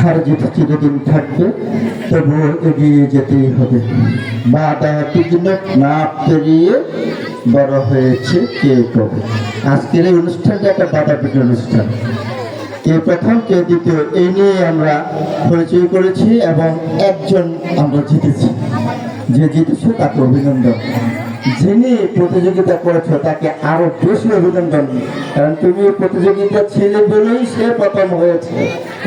হার জিত চিরদিন থাকবে, তবুও এগিয়ে যেতেই হবে। বাধা তীক্ষ্ণ না পেরিয়ে বড় হয়েছে কে কবে? আজকের এই অনুষ্ঠানটা একটা বাধা পিঠে অনুষ্ঠান। কে প্রথম, কে দ্বিতীয়, এই নিয়ে আমরা পরিচয় করেছি এবং একজন আমরা জিতেছি। যে জিতেছে তাকে অভিনন্দন। যিনি প্রতিযোগিতা করেছ তাকে আরও বেশি অভিনন্দন। কারণ তুমি প্রতিযোগিতা ছিলে বলেই সে প্রথম হয়েছে।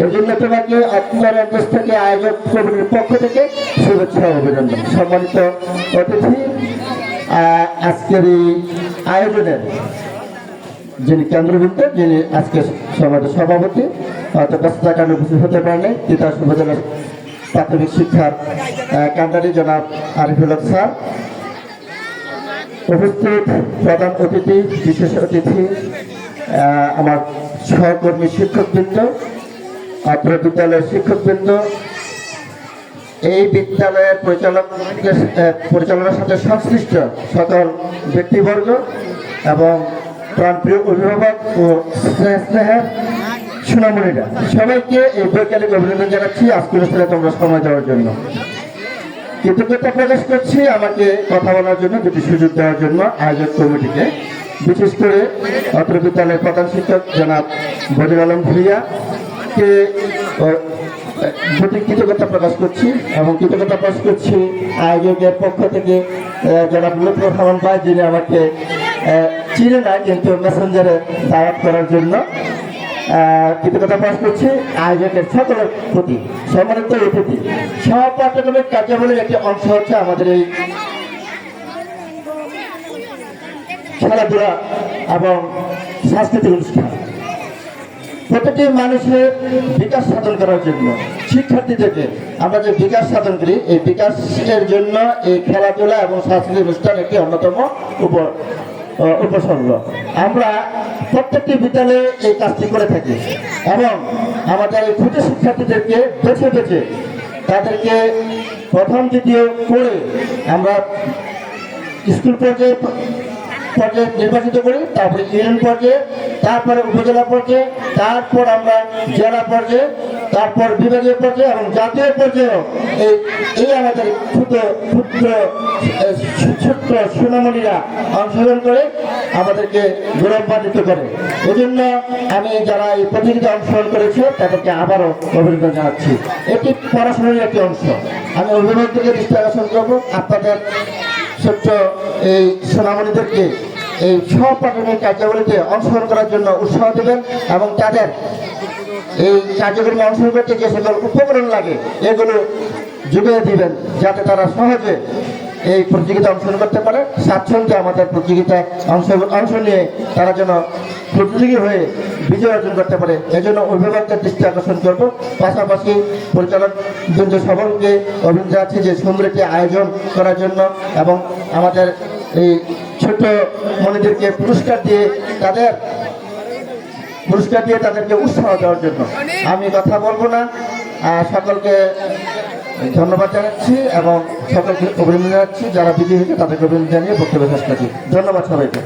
এর জন্য তোমাকে আপনার অন্তর থেকে আয়োজক কমিটির পক্ষ থেকে শুভেচ্ছা অভিনন্দন। সম্মানিত অতিথি আজকের এই আয়োজনের যিনি কেন্দ্রবিন্দু যিনি আজকে সমাজের সভাপতি হয়তো ব্যস্ততার কারণে উপস্থিত হতে পারেনি তিতাস উপজেলা প্রাথমিক শিক্ষার আহ, কান্ডারি জনাব আরিফুল স্যার। উপস্থিত প্রধান অতিথি, বিশেষ অতিথি আমার সহকর্মী শিক্ষকবৃন্দ অত্র বিদ্যালয়ের শিক্ষকবৃন্দ, এই বিদ্যালয়ের পরিচালক পরিচালনার সাথে সংশ্লিষ্ট সকল ব্যক্তিবর্গ এবং প্রাণপ্রিয় অভিভাবক ও স্নেহ স্নেহের সুনামণিরা। সবাইকে এই বৈজ্ঞানিক অভিনন্দন জানাচ্ছি। আজকের অনুষ্ঠানে তোমরা সময় দেওয়ার জন্য। কৃতজ্ঞতা প্রকাশ করছি আমাকে কথা বলার জন্য, দুটি সুযোগ দেওয়ার জন্য আয়োজক কমিটিকে। বিশেষ করে অত্র বিদ্যালয়ের প্রধান শিক্ষক জনাব বদির আলম ভুইয়া কে প্রতি কৃতজ্ঞতা প্রকাশ করছি এবং কৃতজ্ঞতা প্রকাশ করছি আয়োজকের পক্ষ থেকে জনাব লুৎফর রহমান ভাই যিনি আমাকে চিনে না কিন্তু মেসেঞ্জারে দাওয়াত করার জন্য। কৃতজ্ঞতা প্রকাশ করছি আয়োজকের সকলের প্রতি সম্মানিত অতিথি। সব পাঠ্যক্রমিক কার্যাবলীর একটি অংশ হচ্ছে আমাদের এই খেলাধুলা এবং সাংস্কৃতিক অনুষ্ঠান। প্রত্যেকটি মানুষের বিকাশ সাধন করার জন্য শিক্ষার্থীদেরকে আমরা যে বিকাশ সাধন করি, এই বিকাশের জন্য এই খেলাধুলা এবং সাংস্কৃতিক অনুষ্ঠান একটি অন্যতম উপ উপসর্গ আমরা প্রত্যেকটি বিদ্যালয়ে এই কাজটি করে থাকি। এবং আমাদের এই ক্ষুদ্র শিক্ষার্থীদেরকে বেছে বেছে তাদেরকে প্রথম দ্বিতীয় করে আমরা স্কুল পর্যায়ে পর্যায়ে নির্বাচিত করি, তারপরে ইউনিয়ন পর্যায়ে, তারপরে উপজেলা পর্যায়ে, তারপর আমরা জেলা পর্যায়ে, তারপর বিভাগীয় পর্যায়ে এবং জাতীয় পর্যায়েও এই এই আমাদের ক্ষুদ্র ক্ষুদ্র ছোট্ট সুনামণিরা অংশগ্রহণ করে আমাদেরকে গৌরবান্বিত করে। এই জন্য আমি যারা এই প্রতিযোগিতা অংশগ্রহণ করেছে, তাদেরকে আবারও অভিনন্দন জানাচ্ছি। এটি পড়াশোনার একটি অংশ। আমি অভিভাবকদেরকে দৃষ্টি আকর্ষণ করব। আপনাদের ছোট্ট এই সোনামণিদেরকে এই প্রাথমিক কার্যাবলীতে অংশগ্রহণ করার জন্য উৎসাহ দেবেন এবং তাদের এই কার্যক্রমে অংশগ্রহণ করতে যে সকল উপকরণ লাগে, এগুলো জুগিয়ে দিবেন, যাতে তারা সহজে এই প্রতিযোগিতা অংশগ্রহণ করতে পারে। স্বাচ্ছন্দ্যে আমাদের প্রতিযোগিতায় অংশ অংশ নিয়ে তারা যেন প্রতিযোগী হয়ে বিজয় অর্জন করতে পারে। এজন্য অভিভাবকদের দৃষ্টি আকর্ষণ করব। পাশাপাশি পরিচালক বৃন্দ সকলকে অভিনন্দন জানাচ্ছি যে সুন্দর একটি আয়োজন করার জন্য এবং আমাদের এই ছোট মনিদেরকে পুরস্কার দিয়ে তাদের পুরস্কার দিয়ে তাদেরকে উৎসাহ দেওয়ার জন্য। আমি কথা বলব না। সকলকে ধন্যবাদ জানাচ্ছি এবং সকলকে অভিনন্দন জানাচ্ছি, যারা বিজয়ী হয়েছে তাদেরকে অভিনন্দন জানিয়ে বক্তব্য শেষ করছি। ধন্যবাদ সবাইকে।